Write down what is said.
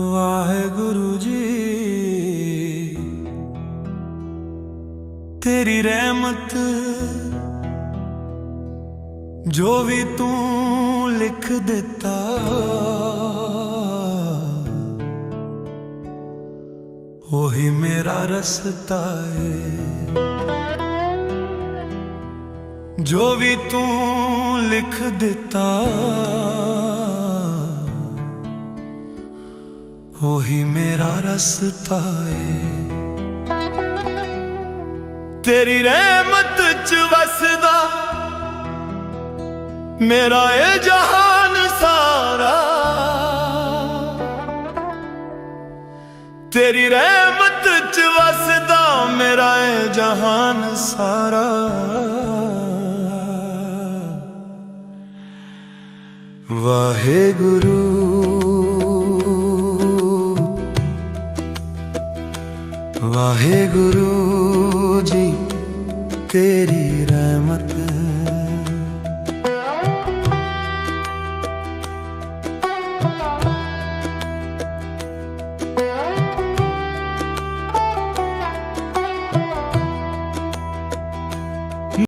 ਵਾਹਿਗੁਰੂ ਜੀ, ਤੇਰੀ ਰਹਿਮਤ ਜੋ ਵੀ ਤੂੰ ਲਿਖ ਦਿੱਤਾ, ਉਹੀ ਮੇਰਾ ਰਸਤਾ ਏ। ਜੋ ਵੀ ਤੂੰ ਲਿਖ ਦਿੱਤਾ ਉਹੀ ਮੇਰਾ ਰਸਤਾ ਏ। ਤੇਰੀ ਰਹਿਮਤ ਚ ਵਸਦਾ, ਮੇਰਾ ਇਹ ਜਹਾਨ ਸਾਰਾ। ਤੇਰੀ ਰਹਿਮਤ ਚ ਵਸਦਾ, ਮੇਰਾ ਇਹ ਜਹਾਨ ਸਾਰਾ। ਵਾਹਿਗੁਰੂ। ਵਾਹਿਗੁਰੂ ਜੀ ਤੇਰੀ ਰਹਿਮਤ